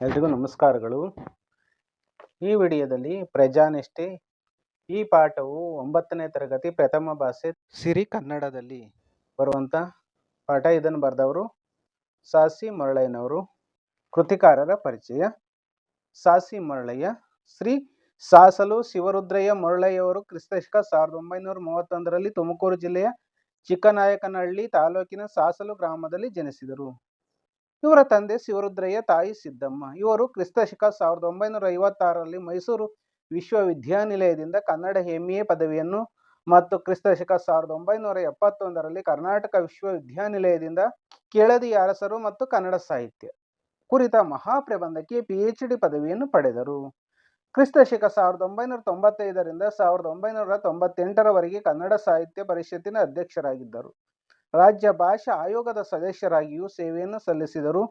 ಎಲ್ರಿಗೂ ನಮಸ್ಕಾರಗಳು. ಈ ವಿಡಿಯೋದಲ್ಲಿ ಪ್ರಜಾನಿಷ್ಠೆ, ಈ ಪಾಠವು ಒಂಬತ್ತನೇ ತರಗತಿ ಪ್ರಥಮ ಭಾಷೆ ಸಿರಿ ಕನ್ನಡದಲ್ಲಿ ಬರುವಂಥ ಪಾಠ. ಇದನ್ನು ಬರೆದವರು ಸಾಸಿ ಮರಳಯ್ಯನವರು, ಕೃತಿಕಾರರ ಪರಿಚಯ. ಸಾಸಿ ಮರಳಯ್ಯ, ಶ್ರೀ ಸಾಸಲು ಶಿವರುದ್ರಯ್ಯ ಮರಳಯ್ಯವರು, ಕ್ರಿಸ್ತಶಕ ಸಾವಿರದ ಒಂಬೈನೂರ ಮೂವತ್ತೊಂದರಲ್ಲಿ ತುಮಕೂರು ಜಿಲ್ಲೆಯ ಚಿಕ್ಕನಾಯಕನಹಳ್ಳಿ ತಾಲೂಕಿನ ಸಾಸಲು ಗ್ರಾಮದಲ್ಲಿ ಜನಿಸಿದರು. ಇವರ ತಂದೆ ಶಿವರುದ್ರಯ್ಯ, ತಾಯಿ ಸಿದ್ದಮ್ಮ. ಇವರು ಕ್ರಿಸ್ತಶಕ ಸಾವಿರದ ಒಂಬೈನೂರ ಐವತ್ತಾರರಲ್ಲಿ ಮೈಸೂರು ವಿಶ್ವವಿದ್ಯಾನಿಲಯದಿಂದ ಕನ್ನಡ ಎಂ ಎ ಪದವಿಯನ್ನು ಮತ್ತು ಕ್ರಿಸ್ತಶಕ ಸಾವಿರದ ಒಂಬೈನೂರ ಎಪ್ಪತ್ತೊಂದರಲ್ಲಿ ಕರ್ನಾಟಕ ವಿಶ್ವವಿದ್ಯಾನಿಲಯದಿಂದ ಕೆಳದಿ ಅರಸರು ಮತ್ತು ಕನ್ನಡ ಸಾಹಿತ್ಯ ಕುರಿತ ಮಹಾಪ್ರಬಂಧಕ್ಕೆ ಪಿ ಎಚ್ ಡಿ ಪದವಿಯನ್ನು ಪಡೆದರು. ಕ್ರಿಸ್ತಶಕ ಸಾವಿರದ ಒಂಬೈನೂರ ತೊಂಬತ್ತೈದರಿಂದ ಸಾವಿರದ ಒಂಬೈನೂರ ತೊಂಬತ್ತೆಂಟರವರೆಗೆ ಕನ್ನಡ ಸಾಹಿತ್ಯ ಪರಿಷತ್ತಿನ ಅಧ್ಯಕ್ಷರಾಗಿದ್ದರು. ರಾಜ್ಯ ಭಾಷಾ ಆಯೋಗದ ಸದಸ್ಯರಾಗಿಯೂ ಸೇವೆಯನ್ನು ಸಲ್ಲಿಸಿದರು.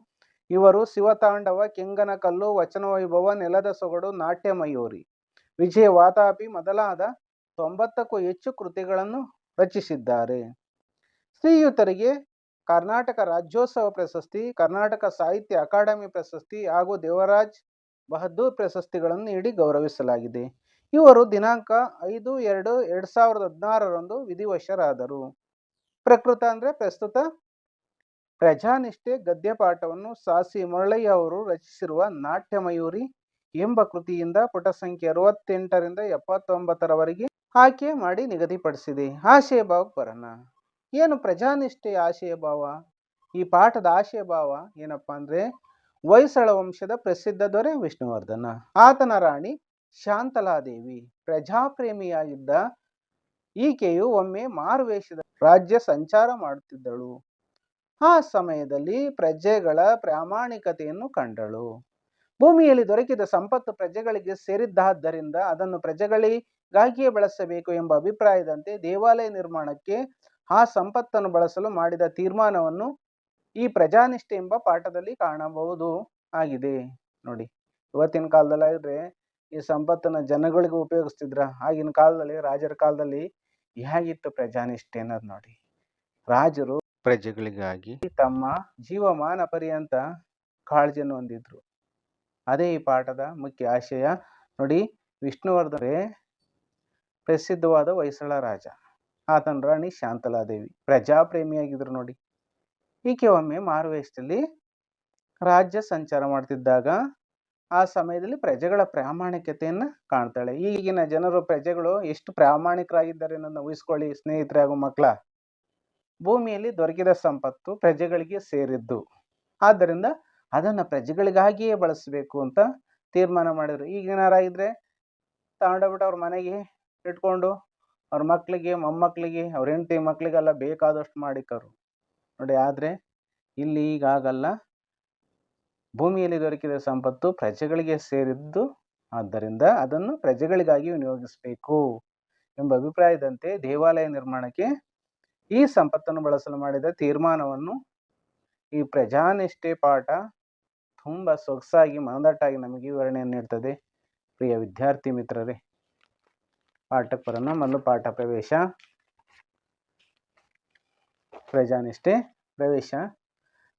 ಇವರು ಶಿವತಾಂಡವ ಕೆಂಗನಕಲ್ಲು ವಚನವೈಭವ ನೆಲದ ಸೊಗಡು, ನಾಟ್ಯ ಮಯೂರಿ, ವಿಜಯ ವಾತಾಪಿ ಮೊದಲಾದ ತೊಂಬತ್ತಕ್ಕೂ ಹೆಚ್ಚು ಕೃತಿಗಳನ್ನು ರಚಿಸಿದ್ದಾರೆ. ಶ್ರೀಯುತರಿಗೆ ಕರ್ನಾಟಕ ರಾಜ್ಯೋತ್ಸವ ಪ್ರಶಸ್ತಿ, ಕರ್ನಾಟಕ ಸಾಹಿತ್ಯ ಅಕಾಡೆಮಿ ಪ್ರಶಸ್ತಿ ಹಾಗೂ ದೇವರಾಜ್ ಬಹದ್ದೂರ್ ಪ್ರಶಸ್ತಿಗಳನ್ನು ನೀಡಿ ಗೌರವಿಸಲಾಗಿದೆ. ಇವರು ದಿನಾಂಕ ಐದು ಎರಡು ಎರಡು ಸಾವಿರದ ಹದಿನಾರರಂದು ವಿಧಿವಶರಾದರು. ಪ್ರಕೃತ ಅಂದರೆ ಪ್ರಸ್ತುತ ಪ್ರಜಾನಿಷ್ಠೆ ಗದ್ಯ ಪಾಠವನ್ನು ಸಾಸಿ ಮುರಳಯ್ಯ ಅವರು ರಚಿಸಿರುವ ನಾಟ್ಯಮಯೂರಿ ಎಂಬ ಕೃತಿಯಿಂದ ಪುಟ ಸಂಖ್ಯೆ ಅರವತ್ತೆಂಟರಿಂದ ಎಪ್ಪತ್ತೊಂಬತ್ತರವರೆಗೆ ಆಯ್ಕೆ ಮಾಡಿ ನಿಗದಿಪಡಿಸಿದೆ. ಆಶಯ ಭಾವಕ್ಕೆ ಬರೋಣ ಏನು ಪ್ರಜಾನಿಷ್ಠೆಯ ಆಶಯ ಭಾವ? ಈ ಪಾಠದ ಆಶಯ ಭಾವ ಏನಪ್ಪಾ ಅಂದರೆ ಹೊಯ್ಸಳ ವಂಶದ ಪ್ರಸಿದ್ಧ ದೊರೆ ವಿಷ್ಣುವರ್ಧನ. ಆತನ ರಾಣಿ ಶಾಂತಲಾದೇವಿ. ಪ್ರಜಾಪ್ರೇಮಿಯಾಗಿದ್ದ ಈಕೆಯು ಒಮ್ಮೆ ಮಾರುವೇಷದ ರಾಜ್ಯ ಸಂಚಾರ ಮಾಡುತ್ತಿದ್ದಳು. ಆ ಸಮಯದಲ್ಲಿ ಪ್ರಜೆಗಳ ಪ್ರಾಮಾಣಿಕತೆಯನ್ನು ಕಂಡಳು. ಭೂಮಿಯಲ್ಲಿ ದೊರಕಿದ ಸಂಪತ್ತು ಪ್ರಜೆಗಳಿಗೆ ಸೇರಿದ್ದಾದ್ದರಿಂದ ಅದನ್ನು ಪ್ರಜೆಗಳಿಗಾಗಿಯೇ ಬಳಸಬೇಕು ಎಂಬ ಅಭಿಪ್ರಾಯದಂತೆ ದೇವಾಲಯ ನಿರ್ಮಾಣಕ್ಕೆ ಆ ಸಂಪತ್ತನ್ನು ಬಳಸಲು ಮಾಡಿದ ತೀರ್ಮಾನವನ್ನು ಈ ಪ್ರಜಾನಿಷ್ಠೆ ಎಂಬ ಪಾಠದಲ್ಲಿ ಕಾಣಬಹುದು ಆಗಿದೆ. ನೋಡಿ, ಇವತ್ತಿನ ಕಾಲದಲ್ಲಾದ್ರೆ ಈ ಸಂಪತ್ತನ್ನು ಜನಗಳಿಗೆ ಉಪಯೋಗಿಸ್ತಿದ್ರ? ಆಗಿನ ಕಾಲದಲ್ಲಿ, ರಾಜರ ಕಾಲದಲ್ಲಿ ಹೇಗಿತ್ತು ಪ್ರಜಾನಿಷ್ಠೆ ಅನ್ನೋದು ನೋಡಿ. ರಾಜರು ಪ್ರಜೆಗಳಿಗಾಗಿ ತಮ್ಮ ಜೀವಮಾನ ಪರ್ಯಂತ ಕಾಳಜಿಯನ್ನು ಹೊಂದಿದ್ರು. ಅದೇ ಈ ಪಾಠದ ಮುಖ್ಯ ಆಶಯ. ನೋಡಿ ವಿಷ್ಣುವರ್ಧನೆ ಪ್ರಸಿದ್ಧವಾದ ಹೊಯ್ಸಳ ರಾಜ. ಆತನ ರಾಣಿ ಶಾಂತಲಾದೇವಿ. ಪ್ರಜಾಪ್ರೇಮಿಯಾಗಿದ್ರು ನೋಡಿ. ಈಕೆ ಒಮ್ಮೆ ಮಾರುವೇಷದಲ್ಲಿ ರಾಜ್ಯ ಸಂಚಾರ ಮಾಡ್ತಿದ್ದಾಗ ಆ ಸಮಯದಲ್ಲಿ ಪ್ರಜೆಗಳ ಪ್ರಾಮಾಣಿಕತೆಯನ್ನು ಕಾಣ್ತಾಳೆ. ಈಗಿನ ಜನರು, ಪ್ರಜೆಗಳು ಎಷ್ಟು ಪ್ರಾಮಾಣಿಕರಾಗಿದ್ದಾರೆ ಅನ್ನೋದನ್ನ ಊಹಿಸ್ಕೊಳ್ಳಿ, ಸ್ನೇಹಿತರೆ ಹಾಗೂ ಮಕ್ಕಳ. ಭೂಮಿಯಲ್ಲಿ ದೊರಕಿದ ಸಂಪತ್ತು ಪ್ರಜೆಗಳಿಗೆ ಸೇರಿದ್ದು. ಆದ್ದರಿಂದ ಅದನ್ನು ಪ್ರಜೆಗಳಿಗಾಗಿಯೇ ಬಳಸಬೇಕು ಅಂತ ತೀರ್ಮಾನ ಮಾಡಿದ್ರು. ಈಗಿನಾರಾಗಿದ್ರೆ ತಗೊಂಡೋಗ್ಬಿಟ್ಟು ಅವ್ರ ಮನೆಗೆ ಇಟ್ಕೊಂಡು ಅವ್ರ ಮಕ್ಕಳಿಗೆ, ಮೊಮ್ಮಕ್ಕಳಿಗೆ, ಅವ್ರ ಹೆಂಡತಿ ಮಕ್ಕಳಿಗೆಲ್ಲ ಬೇಕಾದಷ್ಟು ಮಾಡಿಕರು. ನೋಡಿ, ಆದರೆ ಇಲ್ಲಿ ಈಗ ಆಗಲ್ಲ. ಭೂಮಿಯಲ್ಲಿ ದೊರಕಿದ ಸಂಪತ್ತು ಪ್ರಜೆಗಳಿಗೆ ಸೇರಿದ್ದು, ಆದ್ದರಿಂದ ಅದನ್ನು ಪ್ರಜೆಗಳಿಗಾಗಿ ವಿನಿಯೋಗಿಸಬೇಕು ಎಂಬ ಅಭಿಪ್ರಾಯದಂತೆ ದೇವಾಲಯ ನಿರ್ಮಾಣಕ್ಕೆ ಈ ಸಂಪತ್ತನ್ನು ಬಳಸಲು ಮಾಡಿದ ತೀರ್ಮಾನವನ್ನು ಈ ಪ್ರಜಾನಿಷ್ಠೆ ಪಾಠ ತುಂಬ ಸೊಗಸಾಗಿ ಮನದಟ್ಟಾಗಿ ನಮಗೆ ವಿವರಣೆಯನ್ನು ನೀಡ್ತದೆ. ಪ್ರಿಯ ವಿದ್ಯಾರ್ಥಿ ಮಿತ್ರರೇ ಪಾಠಕ್ಕೆ ಬರೋಣ ಮೊದಲು ಪಾಠ ಪ್ರವೇಶ, ಪ್ರಜಾನಿಷ್ಠೆ ಪ್ರವೇಶ.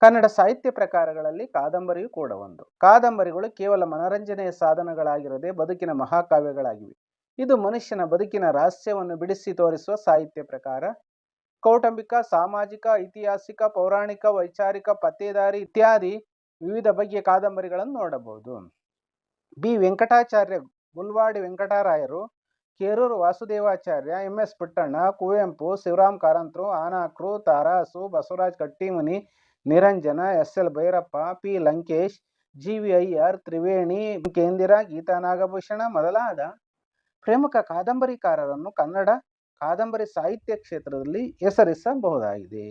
ಕನ್ನಡ ಸಾಹಿತ್ಯ ಪ್ರಕಾರಗಳಲ್ಲಿ ಕಾದಂಬರಿಯೂ ಕೂಡ ಒಂದು. ಕಾದಂಬರಿಗಳು ಕೇವಲ ಮನರಂಜನೆಯ ಸಾಧನಗಳಾಗಿರದೆ ಬದುಕಿನ ಮಹಾಕಾವ್ಯಗಳಾಗಿವೆ. ಇದು ಮನುಷ್ಯನ ಬದುಕಿನ ರಹಸ್ಯವನ್ನು ಬಿಡಿಸಿ ತೋರಿಸುವ ಸಾಹಿತ್ಯ ಪ್ರಕಾರ. ಕೌಟುಂಬಿಕ, ಸಾಮಾಜಿಕ, ಐತಿಹಾಸಿಕ, ಪೌರಾಣಿಕ, ವೈಚಾರಿಕ, ಪತ್ತೇದಾರಿ ಇತ್ಯಾದಿ ವಿವಿಧ ಬಗೆಯ ಕಾದಂಬರಿಗಳನ್ನು ನೋಡಬಹುದು. ಬಿ. ವೆಂಕಟಾಚಾರ್ಯ ಗುಲ್ವಾಡಿ ವೆಂಕಟರಾಯರು, ಕೇರೂರು ವಾಸುದೇವಾಚಾರ್ಯ, ಎಂ. ಎಸ್. ಪುಟ್ಟಣ್ಣ, ಕುವೆಂಪು, ಶಿವರಾಮ್ ಕಾರಂತರು Anakru Tarasu, Basavaraj Kattimani Niranjana, S L Bhyrappa, P Lankesh, G V Iyer Triveni ಕೇಂದಿರ, Geetha Nagabhushana ಮೊದಲಾದ ಪ್ರಮುಖ ಕಾದಂಬರಿಕಾರರನ್ನು ಕನ್ನಡ ಕಾದಂಬರಿ ಸಾಹಿತ್ಯ ಕ್ಷೇತ್ರದಲ್ಲಿ ಹೆಸರಿಸಬಹುದಾಗಿದೆ.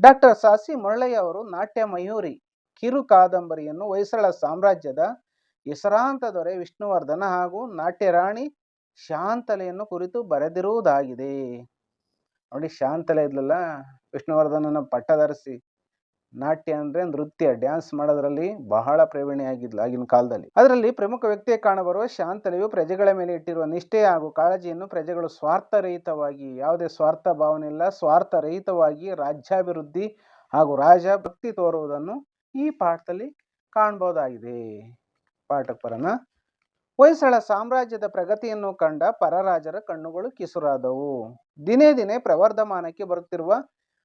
ಡಾಕ್ಟರ್ ಸಾಸಿ ಮುರಳಯ್ಯ ಅವರು ನಾಟ್ಯ ಮಯೂರಿ, ಕಿರು ಕಾದಂಬರಿಯನ್ನು ಹೊಯ್ಸಳ ಸಾಮ್ರಾಜ್ಯದ ಹೆಸರಾಂತ ದೊರೆ ವಿಷ್ಣುವರ್ಧನ ಹಾಗೂ ನಾಟ್ಯ ರಾಣಿ ಶಾಂತಲೆಯನ್ನು ಕುರಿತು ಬರೆದಿರುವುದಾಗಿದೆ. ನೋಡಿ, ಶಾಂತಲೆ ಇದ್ಲಲ್ಲ, ವಿಷ್ಣುವರ್ಧನನ ಪಟ್ಟಧರಿಸಿ ನಾಟ್ಯ ಅಂದ್ರೆ ನೃತ್ಯ. ಡ್ಯಾನ್ಸ್ ಮಾಡೋದ್ರಲ್ಲಿ ಬಹಳ ಪ್ರವೀಣೆಯಾಗಿದ್ಲು ಆಗಿನ ಕಾಲದಲ್ಲಿ. ಅದರಲ್ಲಿ ಪ್ರಮುಖ ವ್ಯಕ್ತಿಯ ಕಾಣಬರುವ ಶಾಂತನೆಯು ಪ್ರಜೆಗಳ ಮೇಲೆ ಇಟ್ಟಿರುವ ನಿಷ್ಠೆ ಹಾಗೂ ಕಾಳಜಿಯನ್ನು ಪ್ರಜೆಗಳು ಸ್ವಾರ್ಥರಹಿತವಾಗಿ, ಯಾವುದೇ ಸ್ವಾರ್ಥ ಭಾವನೆ ಇಲ್ಲ, ಸ್ವಾರ್ಥರಹಿತವಾಗಿ ರಾಜ್ಯಾಭಿವೃದ್ಧಿ ಹಾಗೂ ರಾಜ ಭಕ್ತಿ ತೋರುವುದನ್ನು ಈ ಪಾಠದಲ್ಲಿ ಕಾಣಬಹುದಾಗಿದೆ ಪಾಠಕ್ಕೆ ಬರೋಣ ಹೊಯ್ಸಳ ಸಾಮ್ರಾಜ್ಯದ ಪ್ರಗತಿಯನ್ನು ಕಂಡ ಪರರಾಜರ ಕಣ್ಣುಗಳು ಕಿಸುರಾದವು. ದಿನೇ ದಿನೇ ಪ್ರವರ್ಧಮಾನಕ್ಕೆ ಬರುತ್ತಿರುವ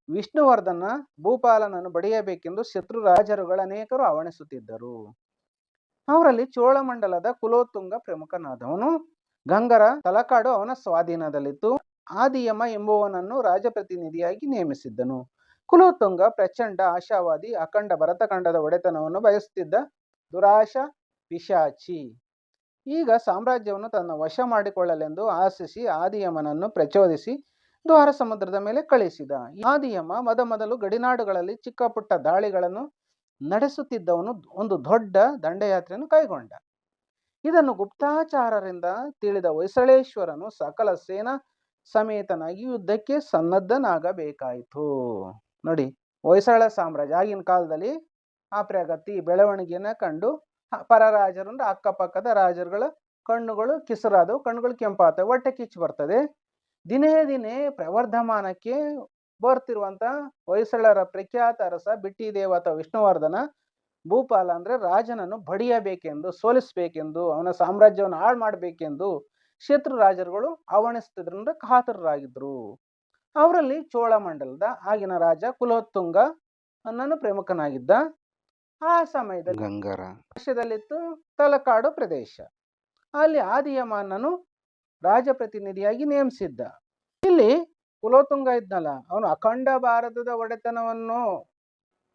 ವಿಷ್ಣುವರ್ಧನ ಭೂಪಾಲನನ್ನು ಬಡಿಯಬೇಕೆಂದು ಶತ್ರು ರಾಜರುಗಳ ಅನೇಕರು ಆವಣಿಸುತ್ತಿದ್ದರು. ಅವರಲ್ಲಿ ಚೋಳಮಂಡಲದ ಕುಲೋತ್ತುಂಗ ಪ್ರಮುಖನಾದವನು ಗಂಗರ ತಲಕಾಡು ಅವನ ಸ್ವಾಧೀನದಲ್ಲಿತ್ತು. ಆದಿಯಮ ಎಂಬುವನನ್ನು ರಾಜಪ್ರತಿನಿಧಿಯಾಗಿ ನೇಮಿಸಿದ್ದನು. ಕುಲೋತ್ತುಂಗ ಪ್ರಚಂಡ, ಆಶಾವಾದಿ, ಅಖಂಡ ಭರತಖಂಡದ ಒಡೆತನವನ್ನು ಬಯಸುತ್ತಿದ್ದ ದುರಾಶ, ಪಿಶಾಚಿ. ಈಗ ಸಾಮ್ರಾಜ್ಯವನ್ನು ತನ್ನ ವಶ ಮಾಡಿಕೊಳ್ಳಲೆಂದು ಆಶಿಸಿ ಆದಿಯಮನನ್ನು ಪ್ರಚೋದಿಸಿ ದ್ವಾರ ಸಮುದ್ರದ ಮೇಲೆ ಕಳಿಸಿದ. ಆದಿಯಮ್ಮ ಮೊದ ಮೊದಲು ಗಡಿನಾಡುಗಳಲ್ಲಿ ಚಿಕ್ಕ ಪುಟ್ಟ ದಾಳಿಗಳನ್ನು ನಡೆಸುತ್ತಿದ್ದವನು ಒಂದು ದೊಡ್ಡ ದಂಡಯಾತ್ರೆಯನ್ನು ಕೈಗೊಂಡ. ಇದನ್ನು ಗುಪ್ತಾಚಾರರಿಂದ ತಿಳಿದ ಹೊಯ್ಸಳೇಶ್ವರನು ಸಕಲ ಸೇನಾ ಸಮೇತನಾಗಿ ಯುದ್ಧಕ್ಕೆ ಸನ್ನದ್ಧನಾಗಬೇಕಾಯಿತು. ನೋಡಿ, ಹೊಯ್ಸಳ ಸಾಮ್ರಾಜ್ಯ ಆಗಿನ ಕಾಲದಲ್ಲಿ ಪ್ರಗತಿ ಬೆಳವಣಿಗೆಯನ್ನು ಕಂಡು ಪರರಾಜರು ಅಕ್ಕಪಕ್ಕದ ರಾಜರುಗಳ ಕಣ್ಣುಗಳು ಕಿಸರಾದವು, ಕಣ್ಣುಗಳು ಕೆಂಪಾತವೆ ಹೊಟ್ಟೆ ಕಿಚ್ಚು ಬರ್ತದೆ. ದಿನೇ ದಿನೇ ಪ್ರವರ್ಧಮಾನಕ್ಕೆ ಬರ್ತಿರುವಂತ ಹೊಯ್ಸಳರ ಪ್ರಖ್ಯಾತ ಅರಸ ಬಿಟ್ಟಿ ದೇವತ ಅಥವಾ ವಿಷ್ಣುವರ್ಧನ ಭೂಪಾಲ ಅಂದ್ರೆ ರಾಜನನ್ನು ಬಡಿಯಬೇಕೆಂದು ಸೋಲಿಸಬೇಕೆಂದು ಅವನ ಸಾಮ್ರಾಜ್ಯವನ್ನು ಹಾಳು ಮಾಡಬೇಕೆಂದು ಶತ್ರು ರಾಜರುಗಳು ಅವಣಿಸ್ತಿದ್ರಿಂದ ಕಾತರರಾಗಿದ್ರು. ಅವರಲ್ಲಿ ಚೋಳಮಂಡಲದ ಆಗಿನ ರಾಜ ಕುಲೋತ್ತುಂಗ ಅನ್ನನು ಪ್ರಮುಖನಾಗಿದ್ದ. ಆ ಸಮಯದಲ್ಲಿ ಗಂಗರ. ದೇಶದಲ್ಲಿತ್ತು ತಲಕಾಡು ಪ್ರದೇಶ. ಅಲ್ಲಿ ಆದಿಯಮಾನನು ರಾಜಪ್ರತಿನಿಧಿಯಾಗಿ ನೇಮಿಸಿದ್ದ. ಇಲ್ಲಿ ಕುಲೋತುಂಗ ಇದ್ನಲ್ಲ, ಅವನು ಅಖಂಡ ಭಾರತದ ಒಡೆತನವನ್ನು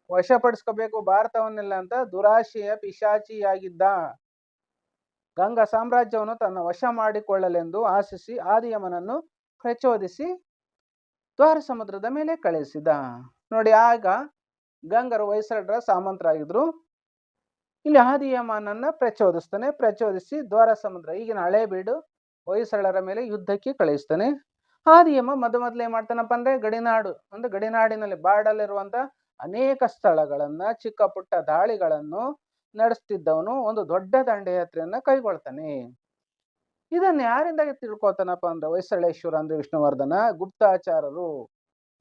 ವಶಪಡಿಸ್ಕೋಬೇಕು, ಭಾರತವನ್ನೆಲ್ಲ ಅಂತ ದುರಾಶೆಯ ಪಿಶಾಚಿಯಾಗಿದ್ದ ಗಂಗ ಸಾಮ್ರಾಜ್ಯವನ್ನು ತನ್ನ ವಶ ಮಾಡಿಕೊಳ್ಳಲೆಂದು ಆಶಿಸಿ ಆದಿಯಮನನ್ನು ಪ್ರಚೋದಿಸಿ ದ್ವಾರ ಸಮುದ್ರದ ಮೇಲೆ ಕಳಿಸಿದ ನೋಡಿ, ಆಗ ಗಂಗರು ಹೊಯ್ಸಳರ ಸಾಮಂತರಾಗಿದ್ರು. ಇಲ್ಲಿ ಆದಿಯಮನನ್ನ ಪ್ರಚೋದಿಸ್ತಾನೆ, ಪ್ರಚೋದಿಸಿ ದ್ವಾರ ಸಮುದ್ರ, ಈಗಿನ ಹಳೇಬೀಡು ಹೊಯ್ಸಳರ ಮೇಲೆ ಯುದ್ಧಕ್ಕೆ ಕಳಿಸ್ತಾನೆ ಆದಿಯಮ್ಮ ಮೊದ ಮೊದಲೇ ಮಾಡ್ತಾನಪ್ಪ ಅಂದ್ರೆ ಗಡಿನಾಡು, ಅಂದ್ರೆ ಗಡಿನಾಡಿನಲ್ಲಿ ಬಾಡಲ್ಲಿರುವಂತ ಅನೇಕ ಸ್ಥಳಗಳನ್ನ, ಚಿಕ್ಕ ಪುಟ್ಟ ದಾಳಿಗಳನ್ನು ನಡೆಸ್ತಿದ್ದವನು ಒಂದು ದೊಡ್ಡ ದಂಡಯಾತ್ರೆಯನ್ನ ಕೈಗೊಳ್ತಾನೆ. ಇದನ್ನ ಯಾರಿಂದ ತಿಳ್ಕೊತಾನಪ್ಪ ಅಂದ್ರೆ ಹೊಯ್ಸಳೇಶ್ವರ ಅಂದ್ರೆ ವಿಷ್ಣುವರ್ಧನ, ಗುಪ್ತಾಚಾರರು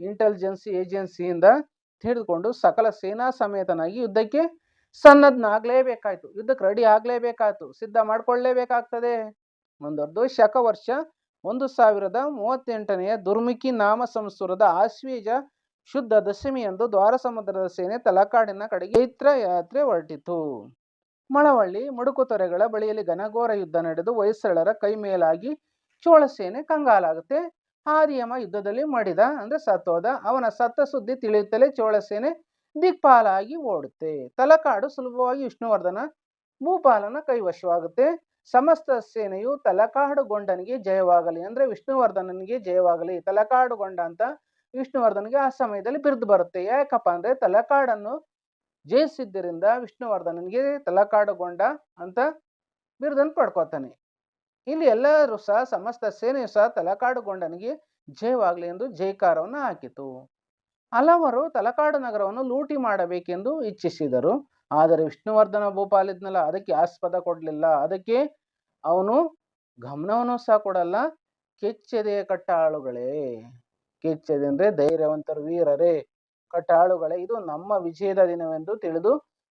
ಇಂಟೆಲಿಜೆನ್ಸಿ ಏಜೆನ್ಸಿಯಿಂದ ತಿಳಿದುಕೊಂಡು ಸಕಲ ಸೇನಾ ಸಮೇತನಾಗಿ ಯುದ್ಧಕ್ಕೆ ಸನ್ನದ್ಧನಾಗ್ಲೇಬೇಕಾಯ್ತು ಯುದ್ಧಕ್ಕೆ ರೆಡಿ ಆಗ್ಲೇಬೇಕಾಯ್ತು. ಸಿದ್ಧ ಮಾಡ್ಕೊಳ್ಳೇಬೇಕಾಗ್ತದೆ. ಮುಂದೊರ್ದು ಶಕವರ್ಷ ಒಂದು ಸಾವಿರದ ಮೂವತ್ತೆಂಟನೆಯ ದುರ್ಮಿಕಿ ನಾಮ ಸಂಸ್ಕೃತದ ಆಶ್ವೀಜ ಶುದ್ಧ ದಶಮಿಯಂದು ದ್ವಾರ ಸಮುದ್ರದ ಸೇನೆ ತಲಕಾಡಿನ ಕಡೆಗೆ ಚೈತ್ರ ಯಾತ್ರೆ ಹೊರಟಿತು. ಮಳವಳ್ಳಿ ಮುಡುಕುತೊರೆಗಳ ಬಳಿಯಲ್ಲಿ ಘನಘೋರ ಯುದ್ಧ ನಡೆದು ಹೊಯ್ಸಳರ ಕೈ ಮೇಲಾಗಿ ಚೋಳ ಸೇನೆ ಕಂಗಾಲಾಗುತ್ತೆ. ಆರ್ಯಮ ಯುದ್ಧದಲ್ಲಿ ಮಡಿದ, ಅಂದ್ರೆ ಸತ್ತೋದ ಅವನ ಸತ್ತ ಸುದ್ದಿ ತಿಳಿಯುತ್ತಲೇ ಚೋಳ ಸೇನೆ ದಿಕ್ಪಾಲಾಗಿ ಓಡುತ್ತೆ. ತಲಕಾಡು ಸುಲಭವಾಗಿ ವಿಷ್ಣುವರ್ಧನ ಭೂಪಾಲನ ಕೈವಶವಾಗುತ್ತೆ. ಸಮಸ್ತ ಸೇನೆಯು ತಲಕಾಡುಗೊಂಡನಿಗೆ ಜಯವಾಗಲಿ ಅಂದ್ರೆ ವಿಷ್ಣುವರ್ಧನನಿಗೆ ಜಯವಾಗಲಿ. ತಲಕಾಡುಗೊಂಡ ಅಂತ ವಿಷ್ಣುವರ್ಧನ್ಗೆ ಆ ಸಮಯದಲ್ಲಿ ಬಿರುದು ಬರುತ್ತೆ. ಯಾಕಪ್ಪ ಅಂದ್ರೆ ತಲಕಾಡನ್ನು ಜಯಿಸಿದ್ದರಿಂದ ವಿಷ್ಣುವರ್ಧನನಿಗೆ ತಲಕಾಡುಗೊಂಡ ಅಂತ ಬಿರುದನ್ನು ಪಡ್ಕೋತಾನೆ. ಇಲ್ಲಿ ಎಲ್ಲರೂ ಸಹ ಸಮಸ್ತ ಸೇನೆಯು ಸಹ ತಲಕಾಡುಗೊಂಡನಿಗೆ ಜಯವಾಗಲಿ ಎಂದು ಜಯಕಾರವನ್ನು ಹಾಕಿತು. ಹಲವರು ತಲಕಾಡು ನಗರವನ್ನು ಲೂಟಿ ಮಾಡಬೇಕೆಂದು ಇಚ್ಛಿಸಿದರು. ಆದರೆ ವಿಷ್ಣುವರ್ಧನ ಭೂಪಾಲಿದ್ನಲ್ಲ ಅದಕ್ಕೆ ಆಸ್ಪದ ಕೊಡಲಿಲ್ಲ. ಅದಕ್ಕೆ ಅವನು ಗಮನವನ್ನು ಸಹ ಕೊಡಲ್ಲ. ಕೆಚ್ಚೆದೆಯ ಕಟ್ಟಾಳುಗಳೇ, ಕೆಚ್ಚೆದೆ ಅಂದ್ರೆ ಧೈರ್ಯವಂತರು, ವೀರರೇ, ಕಟ್ಟಾಳುಗಳೇ, ಇದು ನಮ್ಮ ವಿಜಯದ ದಿನವೆಂದು ತಿಳಿದು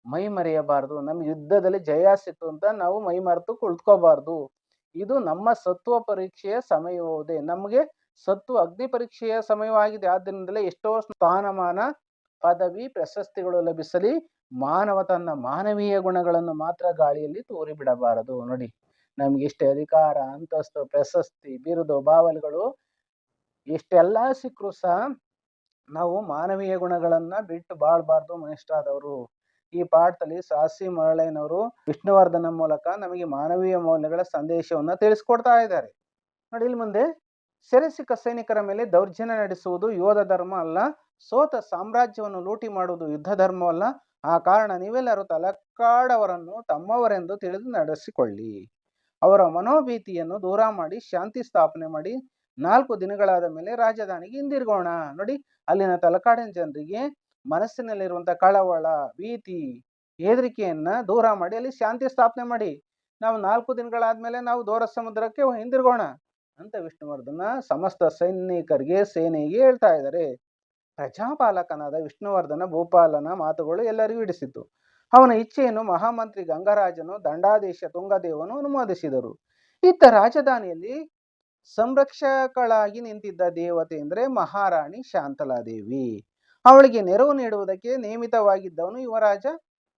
ಮೈ ಮರೆಯಬಾರದು. ನಮ್ಮ ಯುದ್ಧದಲ್ಲಿ ಜಯ ಸಿಕ್ತು ಅಂತ ನಾವು ಮೈ ಮರೆತು ಕುಳಿತುಕೋಬಾರ್ದು. ಇದು ನಮ್ಮ ಸತ್ವ ಪರೀಕ್ಷೆಯ ಸಮಯವೇ ನಮಗೆ ಸತ್ವ ಅಗ್ನಿ ಪರೀಕ್ಷೆಯ ಸಮಯವಾಗಿದೆ. ಆದ್ದರಿಂದಲೇ ಎಷ್ಟೋ ಸ್ಥಾನಮಾನ, ಪದವಿ, ಪ್ರಶಸ್ತಿಗಳು ಲಭಿಸಲಿ. ಮಾನವ ತನ್ನ ಮಾನವೀಯ ಗುಣಗಳನ್ನು ಮಾತ್ರ ಗಾಳಿಯಲ್ಲಿ ತೋರಿಬಿಡಬಾರದು. ನೋಡಿ. ನಮ್ಗೆ ಎಷ್ಟೇ ಅಧಿಕಾರ, ಅಂತಸ್ತು, ಪ್ರಶಸ್ತಿ, ಬಿರುದು, ಬಾವಲಿಗಳು, ಇಷ್ಟೆಲ್ಲ ಸಿಕ್ಕರು ಸಹ ನಾವು ಮಾನವೀಯ ಗುಣಗಳನ್ನ ಬಿಟ್ಟು ಬಾಳ್ಬಾರ್ದು ಮನುಷ್ಯರಾದವರು ಈ ಪಾಠದಲ್ಲಿ ಸಾಸಿ ಮರಳಯ್ಯನವರು ವಿಷ್ಣುವರ್ಧನ ಮೂಲಕ ನಮಗೆ ಮಾನವೀಯ ಮೌಲ್ಯಗಳ ಸಂದೇಶವನ್ನ ತಿಳಿಸ್ಕೊಡ್ತಾ ಇದ್ದಾರೆ. ನೋಡಿ ಇಲ್ಲಿ ಮುಂದೆ ಸೆರೆ ಸಿಕ್ಕ ಸೈನಿಕರ ಮೇಲೆ ದೌರ್ಜನ್ಯ ನಡೆಸುವುದು ಯೋಧ ಧರ್ಮ ಅಲ್ಲ, ಸೋತ ಸಾಮ್ರಾಜ್ಯವನ್ನು ಲೂಟಿ ಮಾಡುವುದು ಯುದ್ಧ ಧರ್ಮವಲ್ಲ, ಆ ಕಾರಣ ನೀವೆಲ್ಲರೂ ತಲಕಾಡವರನ್ನು ತಮ್ಮವರೆಂದು ತಿಳಿದು ನಡೆಸಿಕೊಳ್ಳಿ. ಅವರ ಮನೋಭೀತಿಯನ್ನು ದೂರ ಮಾಡಿ, ಶಾಂತಿ ಸ್ಥಾಪನೆ ಮಾಡಿ, ನಾಲ್ಕು ದಿನಗಳಾದ ಮೇಲೆ ರಾಜಧಾನಿಗೆ ಹಿಂದಿರುಗೋಣ. ನೋಡಿ, ಅಲ್ಲಿನ ತಲಕಾಡಿನ ಜನರಿಗೆ ಮನಸ್ಸಿನಲ್ಲಿರುವಂತಹ ಕಳವಳ, ಭೀತಿ, ಹೆದರಿಕೆಯನ್ನ ದೂರ ಮಾಡಿ, ಅಲ್ಲಿ ಶಾಂತಿ ಸ್ಥಾಪನೆ ಮಾಡಿ. ನಾವು ನಾಲ್ಕು ದಿನಗಳಾದ್ಮೇಲೆ ನಾವು ದೂರ ಸಮುದ್ರಕ್ಕೆ ಹಿಂದಿರುಗೋಣ ಅಂತ ವಿಷ್ಣುವರ್ಧನ ಸಮಸ್ತ ಸೈನಿಕರಿಗೆ, ಸೇನೆಗೆ ಹೇಳ್ತಾ ಇದ್ದಾರೆ. ಪ್ರಜಾಪಾಲಕನಾದ ವಿಷ್ಣುವರ್ಧನ ಭೂಪಾಲನ ಮಾತುಗಳು ಎಲ್ಲರಿಗೂ ಹಿಡಿಸಿತು ಅವನ ಇಚ್ಛೆಯನ್ನು ಮಹಾಮಂತ್ರಿ ಗಂಗರಾಜನು ದಂಡಾದೇಶ ತುಂಗದೇವನು ಅನುಮೋದಿಸಿದರು. ಇತ್ತ ರಾಜಧಾನಿಯಲ್ಲಿ ಸಂರಕ್ಷಕಳಾಗಿ ನಿಂತಿದ್ದ ದೇವತೆ ಅಂದರೆ ಮಹಾರಾಣಿ ಶಾಂತಲಾದೇವಿ. ಅವಳಿಗೆ ನೆರವು ನೀಡುವುದಕ್ಕೆ ನೇಮಿತವಾಗಿದ್ದವನು ಯುವರಾಜ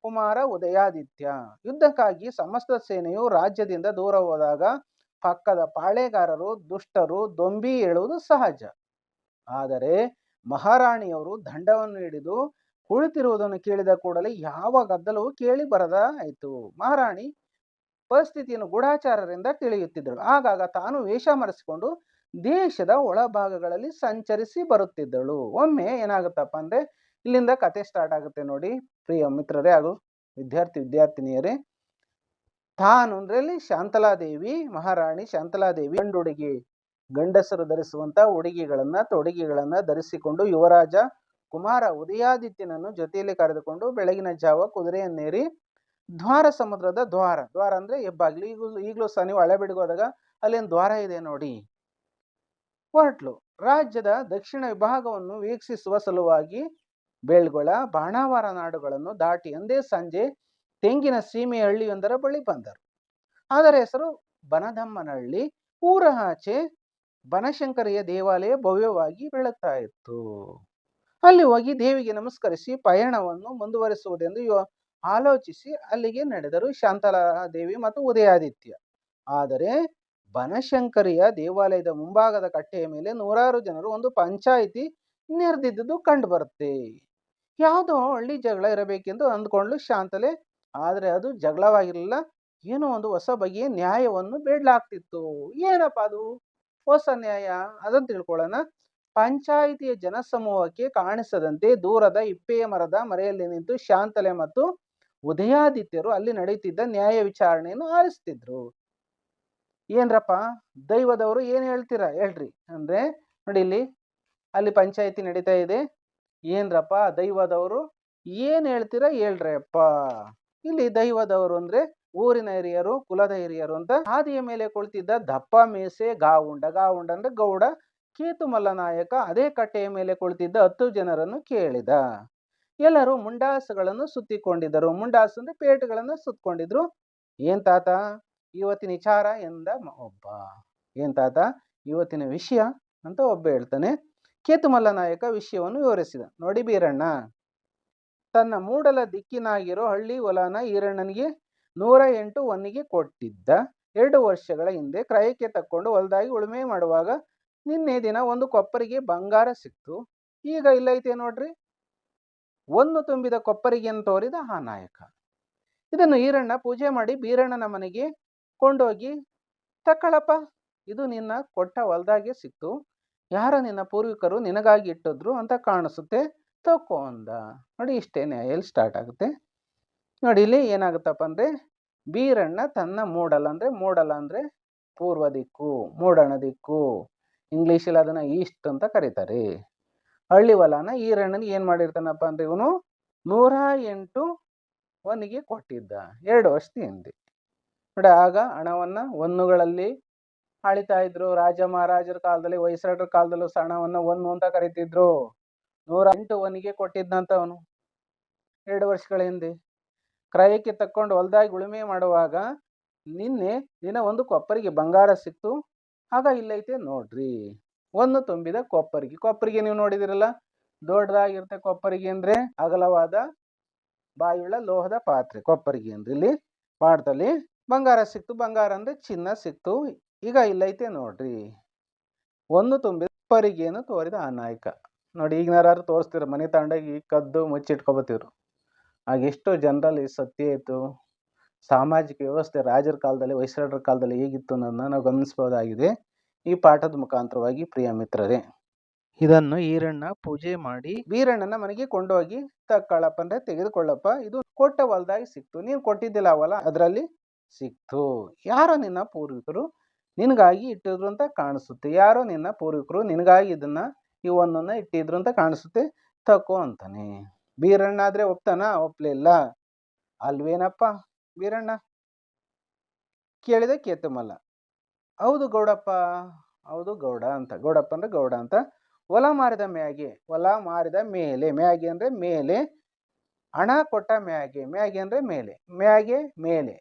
ಕುಮಾರ ಉದಯಾದಿತ್ಯ. ಯುದ್ಧಕ್ಕಾಗಿ ಸಮಸ್ತ ಸೇನೆಯು ರಾಜ್ಯದಿಂದ ದೂರ ಹೋದಾಗ ಪಕ್ಕದ ಪಾಳೆಗಾರರು, ದುಷ್ಟರು, ದೊಂಬಿ ಹೇಳುವುದು ಸಹಜ. ಆದರೆ ಮಹಾರಾಣಿಯವರು ದಂಡವನ್ನು ಹಿಡಿದು ಕುಳಿತಿರುವುದನ್ನು ಕೇಳಿದ ಕೂಡಲೇ ಯಾವ ಗದ್ದಲವೂ ಕೇಳಿ ಬರದ ಆಯಿತು. ಮಹಾರಾಣಿ ಪರಿಸ್ಥಿತಿಯನ್ನು ಗೂಢಾಚಾರರಿಂದ ತಿಳಿಯುತ್ತಿದ್ದಳು. ಆಗಾಗ ತಾನು ವೇಷ ಮರೆಸಿಕೊಂಡು ದೇಶದ ಒಳಭಾಗಗಳಲ್ಲಿ ಸಂಚರಿಸಿ ಬರುತ್ತಿದ್ದಳು. ಒಮ್ಮೆ ಏನಾಗುತ್ತಪ್ಪ ಅಂದ್ರೆ ಇಲ್ಲಿಂದ ಕತೆ ಸ್ಟಾರ್ಟ್ ಆಗುತ್ತೆ ನೋಡಿ. ಪ್ರಿಯ ಮಿತ್ರರೇ ಹಾಗೂ ವಿದ್ಯಾರ್ಥಿ ವಿದ್ಯಾರ್ಥಿನಿಯರೇ, ತಾನು ಅಂದ್ರಲ್ಲಿ ಶಾಂತಲಾದೇವಿ, ಮಹಾರಾಣಿ ಶಾಂತಲಾದೇವಿ ಗಂಡುಡುಗಿ ಗಂಡಸರು ಧರಿಸುವಂತ ಉಡುಗೆಗಳನ್ನ, ತೊಡುಗೆಗಳನ್ನ ಧರಿಸಿಕೊಂಡು ಯುವರಾಜ ಕುಮಾರ ಉದಯಾದಿತ್ಯನನ್ನು ಜೊತೆಯಲ್ಲಿ ಕರೆದುಕೊಂಡು ಬೆಳಗಿನ ಜಾವ ಕುದುರೆಯನ್ನೇರಿ ದ್ವಾರ ಸಮುದ್ರದ ದ್ವಾರ. ದ್ವಾರ ಅಂದ್ರೆ ಹೆಬ್ಬಾಗ್ಲು. ಈಗಲೂ ಈಗಲೂ ಸಹ ನೀವು ಹಳೆಬಿಡಿಗೆ ಹೋದಾಗ ಅಲ್ಲೇನು ದ್ವಾರ ಇದೆ ನೋಡಿ. ಹೊರಟ್ಲು. ರಾಜ್ಯದ ದಕ್ಷಿಣ ವಿಭಾಗವನ್ನು ವೀಕ್ಷಿಸುವ ಸಲುವಾಗಿ ಬೆಳ್ಗೊಳ, ಬಾಣಾವಾರ ನಾಡುಗಳನ್ನು ದಾಟಿ ಅಂದೇ ಸಂಜೆ ತೆಂಗಿನ ಸೀಮೆ ಹಳ್ಳಿಯೊಂದರ ಬಳಿ ಬಂದರು. ಅದರ ಹೆಸರು ಬನದಮ್ಮನಹಳ್ಳಿ ಊರ ಆಚೆ ಬನಶಂಕರಿಯ ದೇವಾಲಯ ಭವ್ಯವಾಗಿ ಬೆಳಗ್ತಾ ಇತ್ತು. ಅಲ್ಲಿ ಹೋಗಿ ದೇವಿಗೆ ನಮಸ್ಕರಿಸಿ ಪಯಣವನ್ನು ಮುಂದುವರಿಸುವುದೆಂದು ಆಲೋಚಿಸಿ ಅಲ್ಲಿಗೆ ನಡೆದರು ಶಾಂತಲಾ ದೇವಿ ಮತ್ತು ಉದಯಾದಿತ್ಯ. ಆದರೆ ಬನಶಂಕರಿಯ ದೇವಾಲಯದ ಮುಂಭಾಗದ ಕಟ್ಟೆಯ ಮೇಲೆ ನೂರಾರು ಜನರು ಒಂದು ಪಂಚಾಯಿತಿ ನೆರೆದಿದ್ದುದು ಕಂಡು ಬರುತ್ತೆ ಯಾವುದೋ ಹಳ್ಳಿ ಜಗಳ ಇರಬೇಕೆಂದು ಅಂದ್ಕೊಂಡ್ಲು ಶಾಂತಲೆ. ಆದರೆ ಅದು ಜಗಳವಾಗಿರಲಿಲ್ಲ. ಏನೋ ಒಂದು ಹೊಸ ಬಗೆಯ ನ್ಯಾಯವನ್ನು ಬೇಡಲಾಗ್ತಿತ್ತು. ಏನಪ್ಪ ಅದು? ಹೊಸ ನ್ಯಾಯ? ಅದನ್ನು ತಿಳ್ಕೊಳ್ಳೋಣ. ಪಂಚಾಯಿತಿಯ ಜನಸಮೂಹಕ್ಕೆ ಕಾಣಿಸದಂತೆ ದೂರದ ಇಪ್ಪೆಯ ಮರದ ಮರೆಯಲ್ಲಿ ನಿಂತು ಶಾಂತಲೆ ಮತ್ತು ಉದಯಾದಿತ್ಯರು ಅಲ್ಲಿ ನಡೆಯುತ್ತಿದ್ದ ನ್ಯಾಯ ವಿಚಾರಣೆಯನ್ನು ಆರಿಸ್ತಿದ್ರು ಏನ್ರಪ್ಪ? ದೈವದವರು ಏನು ಹೇಳ್ತೀರಾ? ಹೇಳ್ರಿ. ಅಂದ್ರೆ ನೋಡಿ ಇಲ್ಲಿ, ಅಲ್ಲಿ ಪಂಚಾಯಿತಿ ನಡೀತಾ ಇದೆ. ಏನ್ರಪ್ಪ? ದೈವದವರು ಏನ್ ಹೇಳ್ತೀರಾ? ಹೇಳ್ರಿ ಅಪ್ಪ ಇಲ್ಲಿ ದೈವದವರು ಅಂದ್ರೆ ಊರಿನ ಹಿರಿಯರು, ಕುಲದ ಹಿರಿಯರು ಅಂತ ಹಾದಿಯ ಮೇಲೆ ಕುಳಿತಿದ್ದ ದಪ್ಪ ಮೇಸೆ, ಗಾವುಂಡ ಗಾವುಂಡ ಅಂದ್ರೆ ಗೌಡ ಕೇತುಮಲ್ಲ ನಾಯಕ ಅದೇ ಕಟ್ಟೆಯ ಮೇಲೆ ಕುಳಿತಿದ್ದ ಹತ್ತು ಜನರನ್ನು ಕೇಳಿದ. ಎಲ್ಲರೂ ಮುಂಡಾಸುಗಳನ್ನು ಸುತ್ತಿಕೊಂಡಿದ್ದರು. ಮುಂಡಾಸು ಅಂದ್ರೆ ಪೇಟುಗಳನ್ನು ಸುತ್ತಕೊಂಡಿದ್ರು. ಏನ್ ತಾತ? ಇವತ್ತಿನ ವಿಚಾರ ಎಂದ ಒಬ್ಬ. ಏನ್ ತಾತ? ಇವತ್ತಿನ ವಿಷಯ ಅಂತ ಒಬ್ಬ ಹೇಳ್ತಾನೆ. ಕೇತುಮಲ್ಲ ನಾಯಕ ವಿಷಯವನ್ನು ವಿವರಿಸಿದ. ನೋಡಿ ಬೀರಣ್ಣ. ತನ್ನ ಮೂಡಲ ದಿಕ್ಕಿನಾಗಿರೋ ಹಳ್ಳಿ ಹೊಲನ ಈರಣ್ಣನಿಗೆ ನೂರ ಎಂಟು ಒನ್ನಿಗೆ ಕೊಟ್ಟಿದ್ದ. ಎರಡು ವರ್ಷಗಳ ಹಿಂದೆ ಕ್ರಯಕ್ಕೆ ತಕ್ಕೊಂಡು ಹೊಲದಾಗಿ ಉಳುಮೆ ಮಾಡುವಾಗ ನಿನ್ನೆ ದಿನ ಒಂದು ಕೊಪ್ಪರಿಗೆ ಬಂಗಾರ ಸಿಕ್ತು. ಈಗ ಇಲ್ಲೈತೆ ನೋಡ್ರಿ. ಒಂದು ತುಂಬಿದ ಕೊಪ್ಪರಿಗೆ ತೋರಿದ ಆ ನಾಯಕ. ಇದನ್ನು ಈರಣ್ಣ ಪೂಜೆ ಮಾಡಿ ಬೀರಣ್ಣನ ಮನೆಗೆ ಕೊಂಡೋಗಿ, ತಕ್ಕಳಪ್ಪ, ಇದು ನಿನ್ನ ಕೊಟ್ಟ ಹೊಲ್ದಾಗೆ ಸಿಕ್ತು. ಯಾರ ನಿನ್ನ ಪೂರ್ವಿಕರು ನಿನಗಾಗಿ ಇಟ್ಟಿದ್ರು ಅಂತ ಕಾಣಿಸುತ್ತೆ. ತಕೋ ಅಂದ. ನೋಡಿ ಇಷ್ಟೇ ಎಲ್ಲಿ ಸ್ಟಾರ್ಟ್ ಆಗುತ್ತೆ? ನೋಡಿ ಇಲ್ಲಿ ಏನಾಗುತ್ತಪ್ಪ ಅಂದರೆ, ಬೀರಣ್ಣ ತನ್ನ ಮೂಡಲ ಅಂದರೆ ಮೂಡಲ ಅಂದರೆ ಪೂರ್ವ ದಿಕ್ಕು, ಮೂಡಣ ದಿಕ್ಕು. ಇಂಗ್ಲೀಷಲ್ಲಿ ಅದನ್ನು ಈಸ್ಟ್ ಅಂತ ಕರೀತಾರೆ. ಹಳ್ಳಿ ಹೊಲನ ಈರಣ್ಣನ ಏನು ಮಾಡಿರ್ತಾನಪ್ಪ ಅಂದ್ರೆ ಇವನು ನೂರ ಎಂಟು ಒನಿಗೆ ಕೊಟ್ಟಿದ್ದ. ಎರಡು ವರ್ಷದ ಹಿಂದೆ ನೋಡಿ, ಆಗ ಹಣವನ್ನು ಒನ್ನುಗಳಲ್ಲಿ ಆಳಿತಾ ಇದ್ರು. ರಾಜ ಮಹಾರಾಜರ ಕಾಲದಲ್ಲಿ ವಯಸ್ಸಾಡ್ರ ಕಾಲದಲ್ಲೂ ಹಣವನ್ನು ಒನ್ನು ಅಂತ ಕರಿತಿದ್ರು. ನೂರ ಎಂಟು ಒನಿಗೆ ಕೊಟ್ಟಿದ್ದಂತ ಅವನು. ಎರಡು ವರ್ಷಗಳ ಹಿಂದೆ. ಕ್ರಯಕ್ಕೆ ತಕ್ಕೊಂಡು ಹೊಲ್ದಾಗಿ ಉಳುಮೆ ಮಾಡುವಾಗ ನಿನ್ನೆ ದಿನ ಒಂದು ಕೊಪ್ಪರಿಗೆ ಬಂಗಾರ ಸಿಕ್ತು. ಆಗ ಇಲ್ಲೈತೆ ನೋಡ್ರಿ. ಒಂದು ತುಂಬಿದ ಕೊಪ್ಪರಿಗೆ. ಕೊಪ್ಪರಿಗೆ ನೀವು ನೋಡಿದಿರಲ್ಲ, ದೊಡ್ಡದಾಗಿರುತ್ತೆ ಕೊಪ್ಪರಿಗೆ ಅಂದ್ರೆ ಅಗಲವಾದ ಬಾಯುಳ್ಳ ಲೋಹದ ಪಾತ್ರೆ ಕೊಪ್ಪರಿಗೆ ಅಂದ್ರೆ ಇಲ್ಲಿ ಪಾಠದಲ್ಲಿ. ಬಂಗಾರ ಸಿಕ್ತು, ಬಂಗಾರ ಅಂದ್ರೆ ಚಿನ್ನ ಸಿಕ್ತು. ಈಗ ಇಲ್ಲೈತೆ ನೋಡ್ರಿ. ಒಂದು ತುಂಬಿದ ಕೊಪ್ಪರಿಗೆಯನ್ನು ತೋರಿದ ಆ ನಾಯಕ ನೋಡಿ, ಈಗ ಯಾರು ತೋರಿಸ್ತಿರ, ಮನೆ ತಾಂಡಾಗಿ ಕದ್ದು ಮುಚ್ಚಿಟ್ಕೊಬತ್ತಿರು ಆಗ ಎಷ್ಟೋ ಜನರಲ್ಲಿ ಸತ್ಯ ಇತ್ತು. ಸಾಮಾಜಿಕ ವ್ಯವಸ್ಥೆ ರಾಜರ ಕಾಲದಲ್ಲಿ ವೈಸರಾಡರ ಕಾಲದಲ್ಲಿ ಹೇಗಿತ್ತು ಅನ್ನೋದನ್ನ ನಾವು ಗಮನಿಸಬಹುದಾಗಿದೆ. ಈ ಪಾಠದ ಮುಖಾಂತರವಾಗಿ ಪ್ರಿಯ ಮಿತ್ರರೇ, ಇದನ್ನು ಈರಣ್ಣ ಪೂಜೆ ಮಾಡಿ ವೀರಣ್ಣನ ಮನೆಗೆ ಕೊಂಡೋಗಿ ತಕ್ಕಳಪ್ಪ ಅಂದ್ರೆ ತೆಗೆದುಕೊಳ್ಳಪ್ಪ. ಇದು ಕೊಟ್ಟ ಹೊಲದಾಗಿ ಸಿಕ್ತು. ನೀನು ಕೊಟ್ಟಿದ್ದಿಲ್ಲ ಅವಲ್ಲ ಅದರಲ್ಲಿ ಸಿಕ್ತು. ಯಾರೋ ನಿನ್ನ ಪೂರ್ವಿಕರು ನಿನಗಾಗಿ ಇಟ್ಟಿದ್ರು ಅಂತ ಕಾಣಿಸುತ್ತೆ. ಯಾರೋ ನಿನ್ನ ಪೂರ್ವಿಕರು ನಿನಗಾಗಿ ಇದನ್ನ ಇವನನ್ನ ಇಟ್ಟಿದ್ರು ಅಂತ ಕಾಣಿಸುತ್ತೆ. ತಕೋ ಅಂತಾನೆ. ಬೀರಣ್ಣ ಆದ್ರೆ ಒಪ್ತಾನ? ಒಪ್ಲಿಲ್ಲ. ಅಲ್ವೇನಪ್ಪ? ಬೀರಣ್ಣ ಕೇಳಿದೆ ಕೇತುಮಲ್ಲ ಹೌದು ಗೌಡಪ್ಪ, ಹೌದು ಗೌಡ ಅಂತ, ಗೌಡಪ್ಪ ಅಂದ್ರೆ ಗೌಡ ಅಂತ. ಹೊಲ ಮಾರಿದ ಮ್ಯಾಗೆ, ಹೊಲ ಮಾರಿದ ಮೇಲೆ, ಮ್ಯಾಗಿ ಅಂದ್ರೆ ಮೇಲೆ, ಹಣ ಕೊಟ್ಟ ಮ್ಯಾಗೆ, ಮ್ಯಾಗಿ ಅಂದರೆ ಮೇಲೆ, ಮ್ಯಾಗೆ ಮೇಲೆ.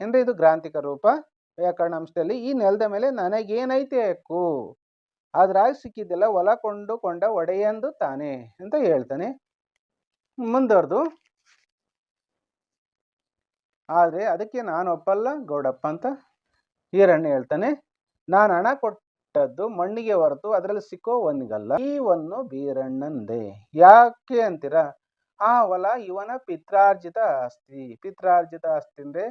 ಅಂದರೆ ಇದು ಗ್ರಾಂತಿಕ ರೂಪ ವ್ಯಾಕರಣಾಂಶದಲ್ಲಿ ಈ ನೆಲದ ಮೇಲೆ ನನಗೇನೈತೆ ಹಕ್ಕು ಅದ್ರಾಗ ಸಿಕ್ಕಿದ್ದೆಲ್ಲ ಹೊಲ ಕೊಂಡುಕೊಂಡ ಒಡೆಯಂದು ತಾನೆ ಅಂತ ಹೇಳ್ತಾನೆ. ಮುಂದುವರೆದು. ಆದರೆ ಅದಕ್ಕೆ ನಾನು ಒಪ್ಪಲ್ಲ, ಗೌಡಪ್ಪ ಅಂತ ಈರಣ್ಣ ಹೇಳ್ತಾನೆ, ನಾನು ಹಣ ಕೊಟ್ಟದ್ದು ಮಣ್ಣಿಗೆ ಹೊರತು ಅದರಲ್ಲಿ ಸಿಕ್ಕೋ ಒಂದಿಗಲ್ಲ, ಈ ಒಂದು ಬೀರಣ್ಣಂದೆ. ಯಾಕೆ ಅಂತೀರಾ? ಆ ಹೊಲ ಇವನ ಪಿತ್ರಾರ್ಜಿತ ಆಸ್ತಿ. ಪಿತ್ರಾರ್ಜಿತ ಆಸ್ತಿ ಅಂದರೆ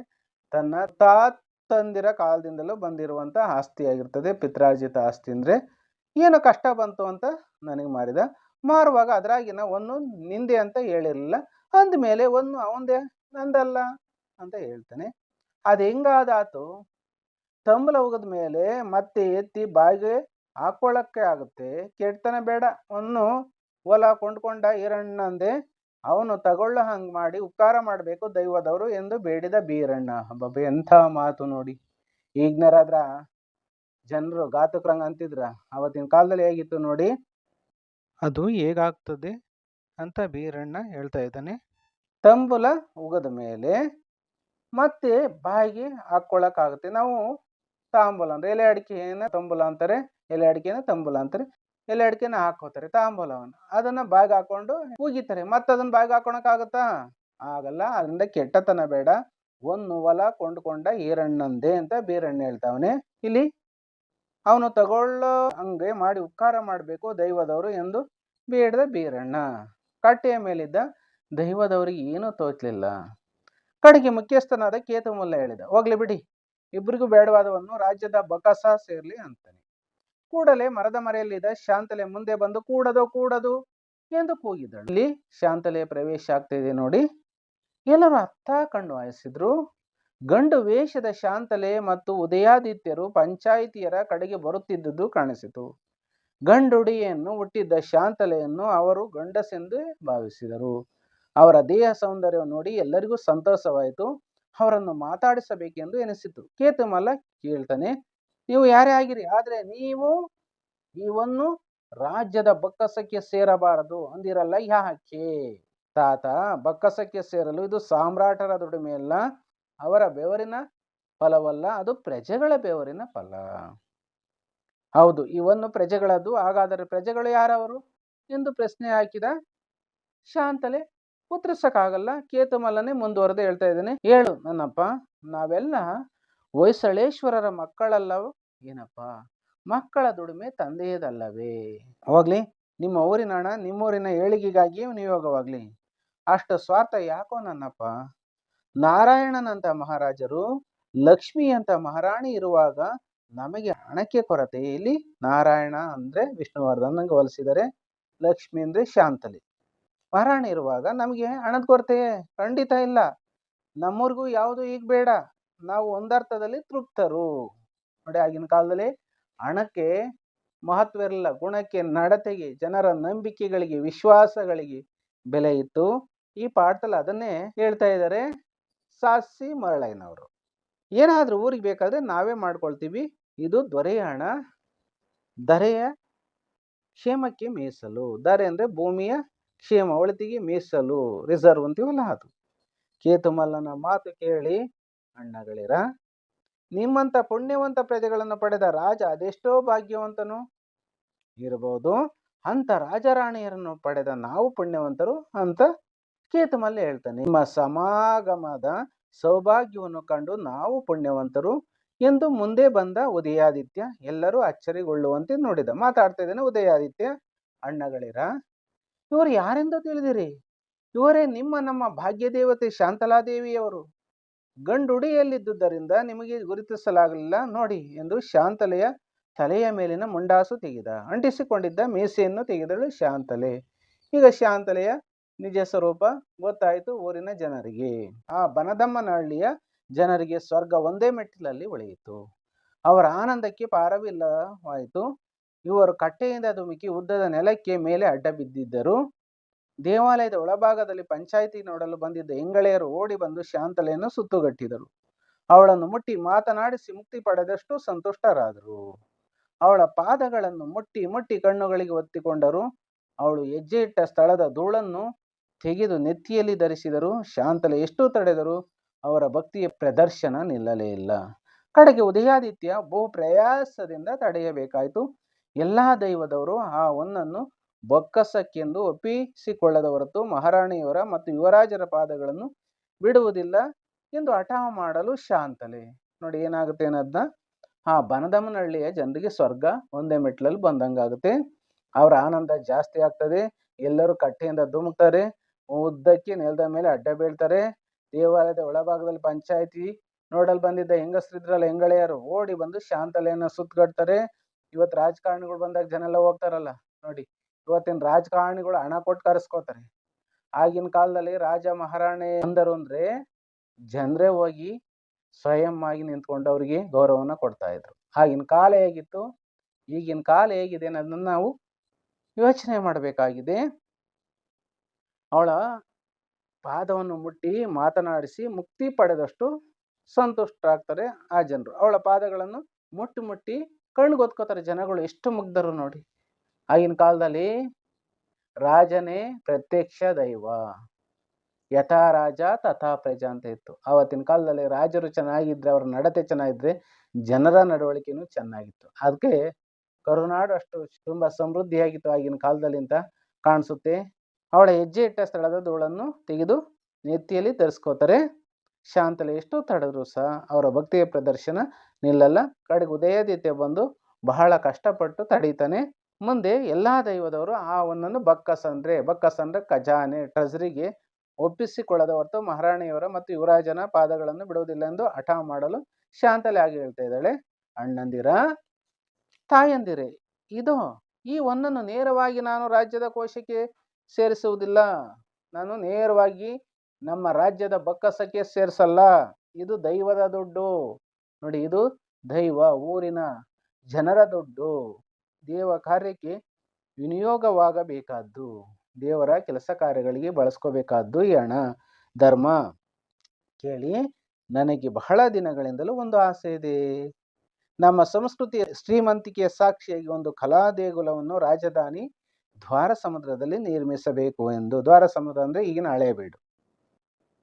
ತನ್ನ ತಾತಂದಿರ ಕಾಲದಿಂದಲೂ ಬಂದಿರುವಂತ ಆಸ್ತಿಯಾಗಿರ್ತದೆ ಪಿತ್ರಾರ್ಜಿತ ಆಸ್ತಿ ಅಂದ್ರೆ ಏನು ಕಷ್ಟ ಬಂತು ಅಂತ ನನಗೆ ಮಾರಿದ. ಮಾರುವಾಗ ಅದರಾಗಿನ ಒಂದು ನಿಂದೆ ಅಂತ ಹೇಳಿರಲಿಲ್ಲ. ಅಂದಮೇಲೆ ಒಂದು ಅವಂದೇ ನಂದಲ್ಲ. ಅಂತ ಹೇಳ್ತಾನೆ. ಅದು ಹೆಂಗಾದಾತು? ತಂಬಲ ಹೋಗದ ಮೇಲೆ ಮತ್ತೆ ಎತ್ತಿ ಬಾಯಿಗೆ ಹಾಕೊಳ್ಳಕ್ಕೆ ಆಗುತ್ತೆ. ಕೆಡ್ತನ ಬೇಡ. ಅವನು ಹೊಲ ಕೊಂಡ್ಕೊಂಡ ಈರಣ್ಣ ಅಂದೆ ಅವನು ತಗೊಳ್ಳೋ ಹಂಗೆ ಮಾಡಿ ಉಪಕಾರ ಮಾಡಬೇಕು ದೈವದವರು ಎಂದು ಬೇಡಿದ ಬೀರಣ್ಣ. ಬಾಬ ಎಂಥ ಮಾತು ನೋಡಿ. ಈಗ್ನರಾದ್ರ ಜನರು ಘಾತುಕ್ರಂಗ ಅಂತಿದ್ರ. ಅವತ್ತಿನ ಕಾಲದಲ್ಲಿ ಹೇಗಿತ್ತು ನೋಡಿ? ಅದು ಹೇಗಾಗ್ತದೆ ಅಂತ ಬೀರಣ್ಣ ಹೇಳ್ತಾ ಇದ್ದಾನೆ. ತಂಬುಲ ಉಗದ ಮೇಲೆ ಮತ್ತೆ ಬಾಯಿಗೆ ಹಾಕ್ಕೊಳಕ್ಕಾಗುತ್ತೆ ನಾವು ತಾಂಬೂಲ ಅಂದ್ರೆ ಎಲೆ ಅಡಿಕೆನ ತಂಬುಲ ಅಂತಾರೆ, ಎಲೆ ಅಡಿಕೆನ ತಂಬುಲ ಅಂತಾರೆ, ಎಲೆ ಅಡಿಕೆನ ಹಾಕೋತಾರೆ ತಾಂಬೂಲವನ್ನು. ಅದನ್ನ ಬಾಯಿಗೆ ಹಾಕೊಂಡು ಉಗಿತಾರೆ. ಮತ್ತೆ ಅದನ್ನ ಬಾಯಿಗೆ ಹಾಕೊಳಕ್ಕಾಗತ್ತಾ? ಆಗಲ್ಲ. ಅದರಿಂದ ಕೆಟ್ಟತನ ಬೇಡ. ಒಂದು ಹೊಲ ಕೊಂಡುಕೊಂಡ ಈರಣ್ಣಂದೆ ಅಂತ ಬೀರಣ್ಣ ಹೇಳ್ತಾವನೆ. ಇಲ್ಲಿ ಅವನು ತಗೊಳ್ಳೋ ಹಂಗೆ ಮಾಡಿ ಉಪಕಾರ ಮಾಡಬೇಕು ದೈವದವರು ಎಂದು ಬೇಡದ ಬೀರಣ್ಣ. ಕಟ್ಟೆಯ ಮೇಲಿದ್ದ ದೈವದವರಿಗೆ ಏನೂ ತೋಚಲಿಲ್ಲ. ಕಡೆಗೆ ಮುಖ್ಯಸ್ಥನಾದ ಕೇತುಮಲ್ಲ ಹೇಳಿದ, ಹೋಗ್ಲಿ ಬಿಡಿ ಇಬ್ಬರಿಗೂ ಬೇಡವಾದವನ್ನು ರಾಜ್ಯದ ಬಕಸ ಸೇರ್ಲಿ ಅಂತಾನೆ. ಕೂಡಲೇ ಮರದ ಮರೆಯಲ್ಲಿದ್ದ ಶಾಂತಲೆ ಮುಂದೆ ಬಂದು, ಕೂಡದು ಕೂಡದು ಎಂದು ಕೂಗಿದಳು. ಇಲ್ಲಿ ಶಾಂತಲೆಯ ಪ್ರವೇಶ ಆಗ್ತಿದೆ ನೋಡಿ. ಎಲ್ಲರೂ ಅತ್ತ ಕಣ್ಣು ಹಾಯಿಸಿದ್ರು ಗಂಡು ವೇಷದ ಶಾಂತಲೆ ಮತ್ತು ಉದಯಾದಿತ್ಯರು ಪಂಚಾಯಿತಿಯರ ಕಡೆಗೆ ಬರುತ್ತಿದ್ದುದು ಕಾಣಿಸಿತು. ಗಂಡುಡಿಯನ್ನು ಹುಟ್ಟಿದ್ದ ಶಾಂತಲೆಯನ್ನು ಅವರು ಗಂಡಸೆಂದು ಭಾವಿಸಿದರು. ಅವರ ದೇಹ ಸೌಂದರ್ಯವನ್ನು ನೋಡಿ ಎಲ್ಲರಿಗೂ ಸಂತೋಷವಾಯಿತು. ಅವರನ್ನು ಮಾತಾಡಿಸಬೇಕೆಂದು ಎನಿಸಿತು. ಕೇತುಮಲ್ಲ ಕೇಳ್ತಾನೆ, ನೀವು ಯಾರೇ ಆಗಿರಿ, ಆದರೆ ನೀವು ಇವನ್ನು ರಾಜ್ಯದ ಬಕ್ಕಸಕ್ಕೆ ಸೇರಬಾರದು ಅಂದಿರಲ್ಲ ಯಾಕೆ? ತಾತ, ಬಕ್ಕಸಕ್ಕೆ ಸೇರಲು ಇದು ಸಾಮ್ರಾಟರ ದುಡಿಮೆಯಲ್ಲ ಅವರ ಬೆವರಿನ ಫಲವಲ್ಲ, ಅದು ಪ್ರಜೆಗಳ ಬೆವರಿನ ಫಲ. ಹೌದು, ಇವನ್ನು ಪ್ರಜೆಗಳದ್ದು. ಹಾಗಾದರೆ ಪ್ರಜೆಗಳು ಯಾರವರು? ಎಂದು ಪ್ರಶ್ನೆ ಹಾಕಿದ ಶಾಂತಲೆ ಉತ್ತರಿಸಕ್ಕಾಗಲ್ಲ. ಕೇತುಮಲ್ಲನೆ ಮುಂದುವರೆದು ಹೇಳ್ತಾ ಇದ್ದೇನೆ. ಹೇಳು ನನ್ನಪ್ಪ, ನಾವೆಲ್ಲ ಹೊಯ್ಸಳೇಶ್ವರರ ಮಕ್ಕಳಲ್ಲವ? ಏನಪ್ಪ, ಮಕ್ಕಳ ದುಡಿಮೆ ತಂದೆಯದಲ್ಲವೇ? ಅವಾಗ್ಲಿ ನಿಮ್ಮ ಊರಿನ ಹಣ ನಿಮ್ಮೂರಿನ ಏಳಿಗೆಗಾಗಿ ನಿಯೋಗವಾಗ್ಲಿ. ಅಷ್ಟು ಸ್ವಾರ್ಥ ಯಾಕೋ ನನ್ನಪ್ಪ? ನಾರಾಯಣನಂತ ಮಹಾರಾಜರು ಲಕ್ಷ್ಮಿ ಅಂತ ಮಹಾರಾಣಿ ಇರುವಾಗ ನಮಗೆ ಹಣಕ್ಕೆ ಕೊರತೆ. ಇಲ್ಲಿ ನಾರಾಯಣ ಅಂದ್ರೆ ವಿಷ್ಣುವರ್ಧನ್ ಹೋಲಿಸಿದರೆ ಲಕ್ಷ್ಮಿ ಅಂದ್ರೆ ಶಾಂತಲಿ. ಮಹಾರಾಣಿ ಇರುವಾಗ ನಮಗೆ ಹಣದ ಕೊರತೆ ಖಂಡಿತ ಇಲ್ಲ. ನಮ್ಮೂರಿಗೂ ಯಾವುದು ಈಗ ಬೇಡ. ನಾವು ಒಂದರ್ಥದಲ್ಲಿ ತೃಪ್ತರು. ನೋಡಿ ಆಗಿನ ಕಾಲದಲ್ಲಿ ಹಣಕ್ಕೆ ಮಹತ್ವ ಇರಲಿಲ್ಲ. ಗುಣಕ್ಕೆ, ನಡತೆಗೆ, ಜನರ ನಂಬಿಕೆಗಳಿಗೆ, ವಿಶ್ವಾಸಗಳಿಗೆ ಬೆಲೆ ಇತ್ತು. ಈ ಪಾಠದಲ್ಲಿ ಅದನ್ನೇ ಹೇಳ್ತಾ ಇದ್ದಾರೆ ಸಾಸಿ ಮರಳಯ್ಯನವರು. ಏನಾದರೂ ಊರಿಗೆ ಬೇಕಾದ್ರೆ ನಾವೇ ಮಾಡ್ಕೊಳ್ತೀವಿ. ಇದು ದೊರೆಯ ಹಣ. ದರೆಯ ಕ್ಷೇಮಕ್ಕೆ ಮೀಸಲು. ದರೆ ಅಂದರೆ ಭೂಮಿಯ ಕ್ಷೇಮ ಒಳತಿಗೆ ಮೀಸಲು ರಿಸರ್ವ್ ಅಂತೀವಲ್ಲ ಅದು. ಕೇತುಮಲ್ಲನ ಮಾತು ಕೇಳಿ ಅಣ್ಣಗಳಿರ ನಿಮ್ಮಂಥ ಪುಣ್ಯವಂತ ಪ್ರಜೆಗಳನ್ನು ಪಡೆದ ರಾಜ ಅದೆಷ್ಟೋ ಭಾಗ್ಯವಂತನು ಇರಬಹುದು. ಅಂತ ರಾಜರಾಣಿಯರನ್ನು ಪಡೆದ ನಾವು ಪುಣ್ಯವಂತರು ಅಂತ ಕೇತುಮಲ್ಲ ಹೇಳ್ತಾನೆ. ನಿಮ್ಮ ಸಮಾಗಮದ ಸೌಭಾಗ್ಯವನ್ನು ಕಂಡು ನಾವು ಪುಣ್ಯವಂತರು ಎಂದು ಮುಂದೆ ಬಂದ ಉದಯಾದಿತ್ಯ ಎಲ್ಲರೂ ಅಚ್ಚರಿಗೊಳ್ಳುವಂತೆ ನೋಡಿದ. ಮಾತಾಡ್ತಾ ಇದ್ದಾನೆ ಉದಯಾದಿತ್ಯ. ಅಣ್ಣಗಳಿರ ಇವರು ಯಾರೆಂದು ತಿಳಿದಿರಿ? ಇವರೇ ನಿಮ್ಮ ನಮ್ಮ ಭಾಗ್ಯದೇವತೆ ಶಾಂತಲಾದೇವಿಯವರು. ಗಂಡುಡಿಯಲ್ಲಿದ್ದುದರಿಂದ ನಿಮಗೆ ಗುರುತಿಸಲಾಗಲಿಲ್ಲ. ನೋಡಿ ಎಂದು ಶಾಂತಲೆಯ ತಲೆಯ ಮೇಲಿನ ಮುಂಡಾಸು ತೆಗೆದ. ಅಂಟಿಸಿಕೊಂಡಿದ್ದ ಮೀಸೆಯನ್ನು ತೆಗೆದಳು ಶಾಂತಲೆ. ಈಗ ಶಾಂತಲೆಯ ನಿಜ ಸ್ವರೂಪ ಗೊತ್ತಾಯಿತು ಊರಿನ ಜನರಿಗೆ. ಆ ಬನದಮ್ಮನಹಳ್ಳಿಯ ಜನರಿಗೆ ಸ್ವರ್ಗ ಒಂದೇ ಮೆಟ್ಟಿಲಲ್ಲಿ ಉಳಿಯಿತು. ಅವರ ಆನಂದಕ್ಕೆ ಪಾರವಿಲ್ಲವಾಯಿತು. ಇವರು ಕಟ್ಟೆಯಿಂದ ಧುಮುಕಿ ಉದ್ದದ ನೆಲಕ್ಕೆ ಮೇಲೆ ಅಡ್ಡ ಬಿದ್ದಿದ್ದರು. ದೇವಾಲಯದ ಒಳಭಾಗದಲ್ಲಿ ಪಂಚಾಯಿತಿ ನೋಡಲು ಬಂದಿದ್ದ ಎಂಗಳೆಯರು ಓಡಿ ಬಂದು ಶಾಂತಲೆಯನ್ನು ಸುತ್ತುಗಟ್ಟಿದರು. ಅವಳನ್ನು ಮುಟ್ಟಿ ಮಾತನಾಡಿಸಿ ಮುಕ್ತಿ ಪಡೆದಷ್ಟು ಸಂತುಷ್ಟರಾದರು. ಅವಳ ಪಾದಗಳನ್ನು ಮುಟ್ಟಿ ಮುಟ್ಟಿ ಕಣ್ಣುಗಳಿಗೆ ಒತ್ತಿಕೊಂಡರು. ಅವಳು ಹೆಜ್ಜೆ ಇಟ್ಟ ಸ್ಥಳದ ಧೂಳನ್ನು ತೆಗೆದು ನೆತ್ತಿಯಲ್ಲಿ ಧರಿಸಿದರು. ಶಾಂತಲೆ ಎಷ್ಟು ತಡೆದರು. ಅವರ ಭಕ್ತಿಯ ಪ್ರದರ್ಶನ ನಿಲ್ಲಲೇ ಇಲ್ಲ. ಕಡೆಗೆ ಉದಯಾದಿತ್ಯ ಬಹು ಪ್ರಯಾಸದಿಂದ ತಡೆಯಬೇಕಾಯಿತು. ಎಲ್ಲ ದೈವದವರು ಆ ಹೊನ್ನನ್ನು ಬೊಕ್ಕಸಕ್ಕೆಂದು ಒಪ್ಪಿಸಿಕೊಳ್ಳದ ಹೊರತು ಮಹಾರಾಣಿಯವರ ಮತ್ತು ಯುವರಾಜರ ಪಾದಗಳನ್ನು ಬಿಡುವುದಿಲ್ಲ ಎಂದು ಹಠ ಮಾಡಲು ಶಾಂತಲೆ. ನೋಡಿ ಏನಾಗುತ್ತೆ ಅನ್ನೋದನ್ನ. ಆ ಬನದಮ್ಮನಹಳ್ಳಿಯ ಜನರಿಗೆ ಸ್ವರ್ಗ ಒಂದೇ ಮೆಟ್ಲಲ್ಲಿ ಬಂದಂಗಾಗುತ್ತೆ. ಅವರ ಆನಂದ ಜಾಸ್ತಿ ಆಗ್ತದೆ. ಎಲ್ಲರೂ ಕಟ್ಟೆಯಿಂದ ಧುಮುಕ್ತಾರೆ. ಉದ್ದಕ್ಕೆ ನೆಲದ ಮೇಲೆ ಅಡ್ಡ ಬೀಳ್ತಾರೆ. ದೇವಾಲಯದ ಒಳಭಾಗದಲ್ಲಿ ಪಂಚಾಯತಿ ನೋಡಲ್ ಬಂದಿದ್ದ ಹೆಂಗಸರಿದ್ರಲ್ಲ ಹೆಂಗಳೆಯರು ಓಡಿ ಬಂದು ಶಾಂತಲೆಯನ್ನ ಸುತ್ತಗಟ್ತಾರೆ ಇವತ್ತು ರಾಜಕಾರಣಿಗಳು ಬಂದಾಗ ಜನ ಎಲ್ಲ ಹೋಗ್ತಾರಲ್ಲ, ನೋಡಿ. ಇವತ್ತಿನ ರಾಜಕಾರಣಿಗಳು ಹಣ ಕೊಟ್ಟು ಕರೆಸ್ಕೋತಾರೆ. ಆಗಿನ ಕಾಲದಲ್ಲಿ ರಾಜ ಮಹಾರಾಣಿ ಅಂದರು ಅಂದ್ರೆ ಜನರೇ ಹೋಗಿ ಸ್ವಯಂ ಆಗಿ ನಿಂತ್ಕೊಂಡು ಅವ್ರಿಗೆ ಗೌರವನ ಕೊಡ್ತಾ ಇದ್ರು. ಆಗಿನ ಕಾಲ ಹೇಗಿತ್ತು? ಈಗಿನ ಕಾಲ ಹೇಗಿದೆ ಅನ್ನೋದನ್ನ ನಾವು ಯೋಚನೆ ಮಾಡಬೇಕಾಗಿದೆ. ಅವಳ ಪಾದವನ್ನು ಮುಟ್ಟಿ ಮಾತನಾಡಿಸಿ ಮುಕ್ತಿ ಪಡೆದಷ್ಟು ಸಂತುಷ್ಟರಾಗ್ತಾರೆ ಆ ಜನರು. ಅವಳ ಪಾದಗಳನ್ನು ಮುಟ್ಟಿ ಮುಟ್ಟಿ ಕಣ್ಗೊತ್ಕೋತಾರೆ ಜನಗಳು ಎಷ್ಟು ಮುಗ್ಧರು ನೋಡಿ. ಆಗಿನ ಕಾಲದಲ್ಲಿ ರಾಜನೇ ಪ್ರತ್ಯಕ್ಷ ದೈವ ಯಥಾ ರಾಜ ತಥಾ ಪ್ರಜಾ ಅಂತ ಇತ್ತು. ಆವತ್ತಿನ ಕಾಲದಲ್ಲಿ ರಾಜರು ಚೆನ್ನಾಗಿದ್ರೆ, ಅವ್ರ ನಡತೆ ಚೆನ್ನಾಗಿದ್ರೆ ಜನರ ನಡವಳಿಕೆನೂ ಚೆನ್ನಾಗಿತ್ತು. ಅದಕ್ಕೆ ಕರುನಾಡು ಅಷ್ಟು ತುಂಬಾ ಸಮೃದ್ಧಿಯಾಗಿತ್ತು ಆಗಿನ ಕಾಲದಲ್ಲಿ ಅಂತ ಕಾಣಿಸುತ್ತೆ. ಅವಳ ಹೆಜ್ಜೆ ಇಟ್ಟ ಸ್ಥಳದ ಧೂಳನ್ನು ತೆಗೆದು ನೆತ್ತಿಯಲ್ಲಿ ಧರಿಸ್ಕೋತಾರೆ ಶಾಂತಲೆ ಎಷ್ಟು ತಡೆದ್ರು ಸಹ ಅವರ ಭಕ್ತಿಯ ಪ್ರದರ್ಶನ ನಿಲ್ಲಲ್ಲ. ಕಡೆಗೆ ಉದಯಾದಿತ್ಯ ಬಂದು ಬಹಳ ಕಷ್ಟಪಟ್ಟು ತಡೀತಾನೆ. ಮುಂದೆ ಎಲ್ಲಾ ದೈವದವರು ಆ ಒಂದನ್ನು ಬಕ್ಕಸ್ ಅಂದ್ರೆ ಬಕ್ಕಸ್ ಅಂದ್ರೆ ಖಜಾನೆ ಟ್ರೆಜರಿಗೆ ಒಪ್ಪಿಸಿಕೊಳ್ಳದ ಹೊರತು ಮಹಾರಾಣಿಯವರ ಮತ್ತು ಯುವರಾಜನ ಪಾದಗಳನ್ನು ಬಿಡುವುದಿಲ್ಲ ಎಂದು ಹಠ ಮಾಡಲು ಶಾಂತಲೆ ಆಗಿ ಹೇಳ್ತಾ ಇದ್ದಾಳೆ. ಅಣ್ಣಂದಿರ, ತಾಯಂದಿರೆ, ಇದು ಈ ಒಂದನ್ನು ನೇರವಾಗಿ ನಾನು ರಾಜ್ಯದ ಕೋಶಕ್ಕೆ ಸೇರಿಸುವುದಿಲ್ಲ. ನಾನು ನೇರವಾಗಿ ನಮ್ಮ ರಾಜ್ಯದ ಬಕ್ಕಸಕ್ಕೆ ಸೇರಿಸಲ್ಲ. ಇದು ದೈವದ ದುಡ್ಡು. ನೋಡಿ, ಇದು ದೈವ ಊರಿನ ಜನರ ದುಡ್ಡು. ದೇವ ಕಾರ್ಯಕ್ಕೆ ವಿನಿಯೋಗವಾಗಬೇಕಾದ್ದು. ದೇವರ ಕೆಲಸ ಕಾರ್ಯಗಳಿಗೆ ಬಳಸ್ಕೋಬೇಕಾದ್ದು ಈ ಹಣ. ಧರ್ಮ. ಕೇಳಿ, ನನಗೆ ಬಹಳ ದಿನಗಳಿಂದಲೂ ಒಂದು ಆಸೆ ಇದೆ. ನಮ್ಮ ಸಂಸ್ಕೃತಿಯ ಶ್ರೀಮಂತಿಕೆಯ ಸಾಕ್ಷಿಯಾಗಿ ಒಂದು ಕಲಾ ದೇಗುಲವನ್ನು ರಾಜಧಾನಿ ದ್ವಾರ ಸಮುದ್ರದಲ್ಲಿ ನಿರ್ಮಿಸಬೇಕು ಎಂದು. ದ್ವಾರ ಸಮುದ್ರ ಅಂದ್ರೆ ಈಗಿನ ಹಳೇಬೀಡು.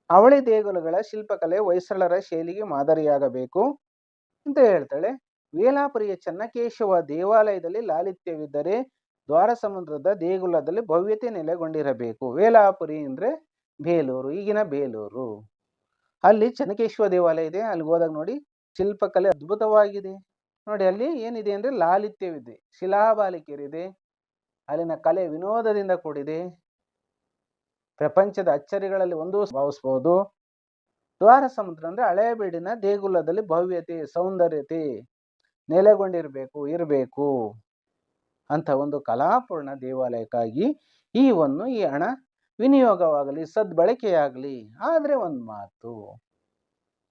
ಅವಳಿ ದೇಗುಲಗಳ ಶಿಲ್ಪಕಲೆ ಹೊಯ್ಸಳರ ಶೈಲಿಗೆ ಮಾದರಿಯಾಗಬೇಕು ಅಂತ ಹೇಳ್ತಾಳೆ. ವೇಲಾಪುರಿಯ ಚನ್ನಕೇಶವ ದೇವಾಲಯದಲ್ಲಿ ಲಾಲಿತ್ಯವಿದ್ದರೆ ದ್ವಾರ ಸಮುದ್ರದ ದೇಗುಲದಲ್ಲಿ ಭವ್ಯತೆ ನೆಲೆಗೊಂಡಿರಬೇಕು. ವೇಲಾಪುರಿ ಅಂದ್ರೆ ಬೇಲೂರು, ಈಗಿನ ಬೇಲೂರು. ಅಲ್ಲಿ ಚನ್ನಕೇಶ್ವರ ದೇವಾಲಯ ಇದೆ. ಅಲ್ಲಿ ಹೋದಾಗ ನೋಡಿ ಶಿಲ್ಪಕಲೆ ಅದ್ಭುತವಾಗಿದೆ. ನೋಡಿ ಅಲ್ಲಿ ಏನಿದೆ ಅಂದ್ರೆ ಲಾಲಿತ್ಯವಿದೆ, ಶಿಲಾಬಾಲಿಕೆಯರಿದೆ, ಅಲ್ಲಿನ ಕಲೆ ವಿನೋದದಿಂದ ಕೂಡಿದೆ. ಪ್ರಪಂಚದ ಅಚ್ಚರಿಗಳಲ್ಲಿ ಒಂದು ಭಾವಿಸಬಹುದು ದ್ವಾರ ಸಮುದ್ರ ಅಂದ್ರೆ ಹಳೆಬೀಡಿನ ದೇಗುಲದಲ್ಲಿ ಭವ್ಯತೆ, ಸೌಂದರ್ಯತೆ, ನೆಲೆಗೊಂಡಿರಬೇಕು, ಇರಬೇಕು ಅಂತ ಒಂದು ಕಲಾಪೂರ್ಣ ದೇವಾಲಯಕ್ಕಾಗಿ ಈ ಒಂದು ಈ ಹಣ ವಿನಿಯೋಗವಾಗಲಿ, ಸದ್ಬಳಕೆಯಾಗಲಿ, ಆದ್ರೆ ಒಂದು ಮಾತು.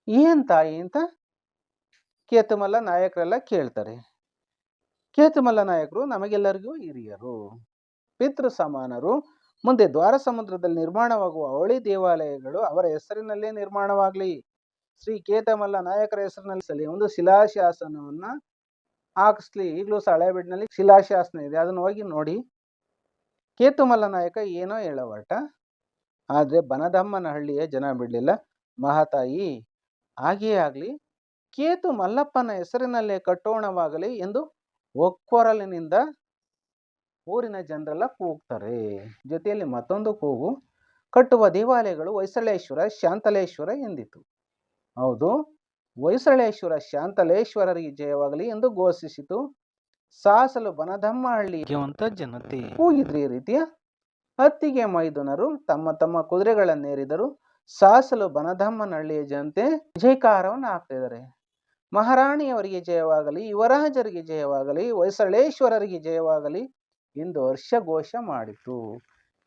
ಏನ್ ತಾಯಿ ಅಂತ ಕೇತುಮಲ್ಲ ನಾಯಕರೆಲ್ಲ ಕೇಳ್ತಾರೆ. ಕೇತುಮಲ್ಲ ನಾಯಕರು ನಮಗೆಲ್ಲರಿಗೂ ಹಿರಿಯರು, ಪಿತೃ ಸಮಾನರು ಮುಂದೆ ದ್ವಾರ ಸಮುದ್ರದಲ್ಲಿ ನಿರ್ಮಾಣವಾಗುವ ಅವಳಿ ದೇವಾಲಯಗಳು ಅವರ ಹೆಸರಿನಲ್ಲೇ ನಿರ್ಮಾಣವಾಗಲಿ. ಶ್ರೀ ಕೇತಮಲ್ಲ ನಾಯಕರ ಹೆಸರಿನಲ್ಲಿ ಒಂದು ಶಿಲಾಶಾಸನವನ್ನ ಹಾಕಿಸ್ಲಿ. ಈಗಲೂ ಸಹ ಶಿಲಾಶಾಸನ ಇದೆ. ಅದನ್ನ ಹೋಗಿ ನೋಡಿ. ಕೇತುಮಲ್ಲ ನಾಯಕ ಏನೋ ಹೇಳವಟ ಆದ್ರೆ ಬನದಮ್ಮನಹಳ್ಳಿಯ ಜನ ಬಿಡಲಿಲ್ಲ. ಮಹಾತಾಯಿ ಹಾಗೆಯೇ ಆಗಲಿ. ಕೇತು ಮಲ್ಲಪ್ಪನ ಹೆಸರಿನಲ್ಲೇ ಕಟ್ಟೋಣವಾಗಲಿ ಎಂದು ಒಕ್ಕೊರಲಿನಿಂದ ಊರಿನ ಜನರೆಲ್ಲ ಕೂಗ್ತಾರೆ. ಜೊತೆಯಲ್ಲಿ ಮತ್ತೊಂದು ಕೂಗು ಕಟ್ಟುವ ದೇವಾಲಯಗಳು ಹೊಯ್ಸಳೇಶ್ವರ ಶಾಂತಲೇಶ್ವರ ಎಂದಿತು. ಹೌದು ಹೊಯ್ಸಳೇಶ್ವರ ಶಾಂತಲೇಶ್ವರರಿಗೆ ಜಯವಾಗಲಿ ಎಂದು ಘೋಷಿಸಿತು. ಸಾಸಲು ಬನದಮ್ಮಹಳ್ಳಿ ಅಂತ ಜನತೆ. ಕೂಗಿದ್ರಿ ಈ ರೀತಿಯ? ಹತ್ತಿಗೆ ಮೈದುನರು ತಮ್ಮ ತಮ್ಮ ಕುದುರೆಗಳನ್ನೇರಿದರು. ಸಾಸಲು ಬನದಮ್ಮನಹಳ್ಳಿಯ ಜನತೆ ಜಯಕಾರವನ್ನು ಹಾಕ್ತಿದ್ದಾರೆ. ಮಹಾರಾಣಿಯವರಿಗೆ ಜಯವಾಗಲಿ ಯುವರಾಜರಿಗೆ ಜಯವಾಗಲಿ ಹೊಯ್ಸಳೇಶ್ವರರಿಗೆ ಜಯವಾಗಲಿ ಎಂದು ಹರ್ಷಘೋಷ ಮಾಡಿತು.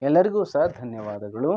ಎಲ್ಲರಿಗೂ ಸಹ ಧನ್ಯವಾದಗಳು.